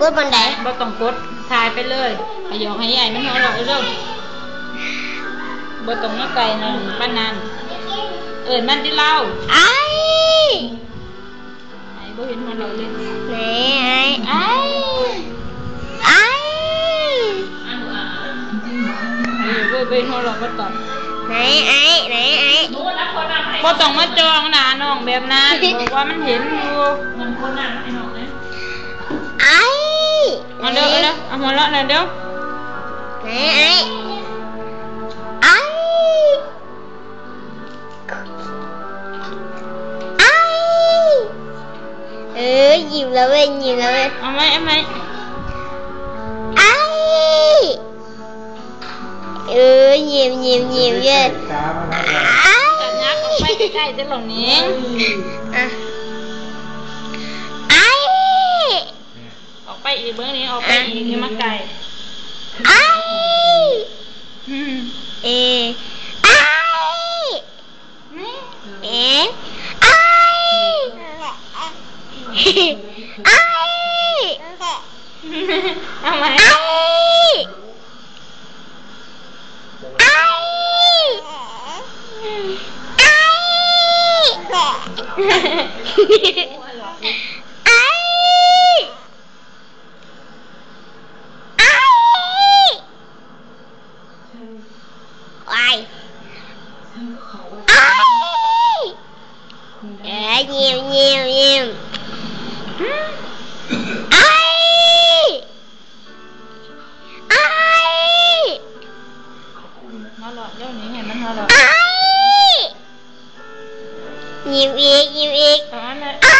กดบันไดบ่ต้องกดถ่ายไปเลยไปหยอกให้ใหญ่มันหัวเราะเร็วบ่ต้องมาไกลนั่นปานนั้นเอิ้นมันที่เล่าไอ้ไอ้บ่เห็นหัวเราะเลยไหนไอ้ไอ้ไอ้เออเว้ยเว้ยหัวเราะบ่ต้องไหนไอ้ไหนไอ้บ่ต้องมาจองหน้าน้องแบบนั้นบอกว่ามันเห็นอยู่มันคนหน้าไอ้น้อง Ông ngồi lại này đâu Nè ai Ai Ai Ừ nhiều lắm em nhiều lắm em Ông ơi em ơi Ai Ừ nhiều nhiều nhiều ghê Ai Cảm giác có phải cái cây thế lòng nhé อีเบื้องนี้ออกไปอีกอย่ามาไกลไอเอไอเอไอไอ้เอาไมไอไอไอ Oai Ai? Nhiều nhiều nhiều. Ai? Ai? Ai? Nhiều việc nhiều việc. Ai